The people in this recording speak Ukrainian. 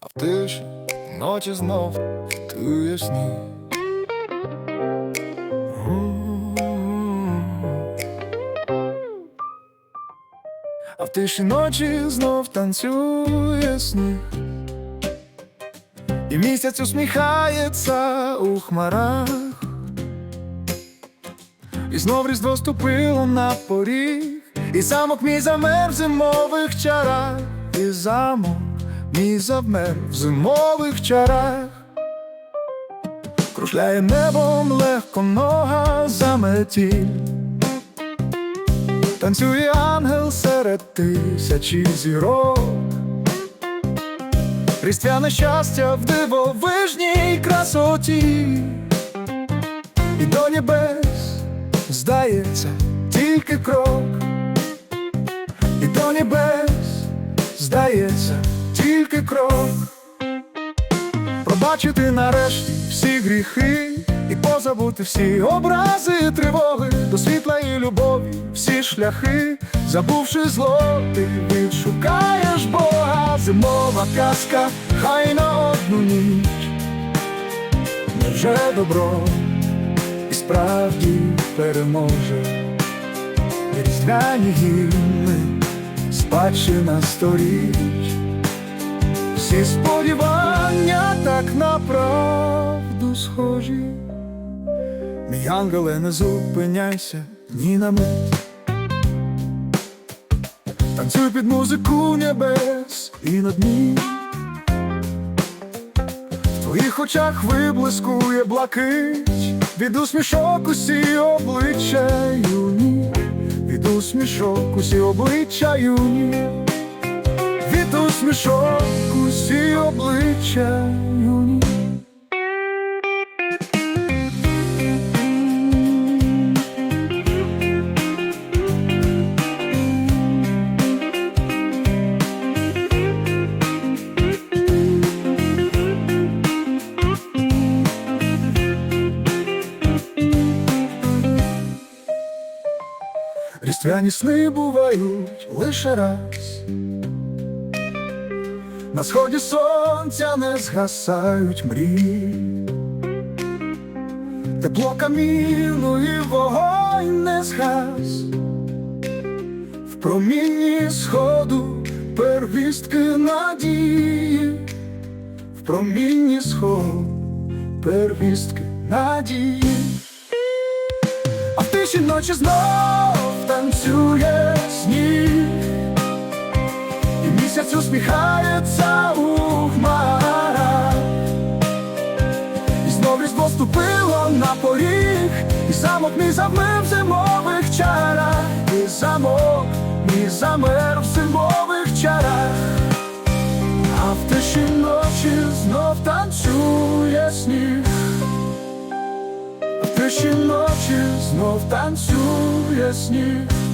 А в тиші ночі знов тує сніг. А в тиші ночі знов танцює сніг. І місяць усміхається у хмарах. І знов різдво ступило на поріг, і замок мій замер в зимових чарах, і замок мій завмер в зимових чарах. Кружляє небом легко нога заметіль. Танцює ангел серед тисячі зірок. Різдвяне щастя в дивовижній красоті. І до небес здається тільки крок. І до небес здається тільки крок. Пробачити нарешті всі гріхи і позабути всі образи, тривоги до світла і любові, всі шляхи, забувши зло, ти відшукаєш Бога, зимова казка, хай на одну ніч. Невже добро і справді переможе різдвяні гімни, спадщина сторіч. Всі сподівання так на правду схожі. Мій ангеле, не зупиняйся ні на мить. Танцюй під музику небес і на дні. В твоїх очах виблискує блакить, від усмішок усі обличчя юні, від усмішок усі обличчя юні. Юні. Різдвяні сни бувають лише раз. На сході сонця не згасають мрії, тепло каміну і вогонь не згас, в промінні сходу первістки надії, в промінні сходу первістки надії, а в тиші ночі знов танцює сніг. Місяць усміхається замок мій замер в зимових чарах. І замок мій замер в зимових чарах. А в тиші ночі знов танцює сніг. А в тиші ночі знов танцює сніг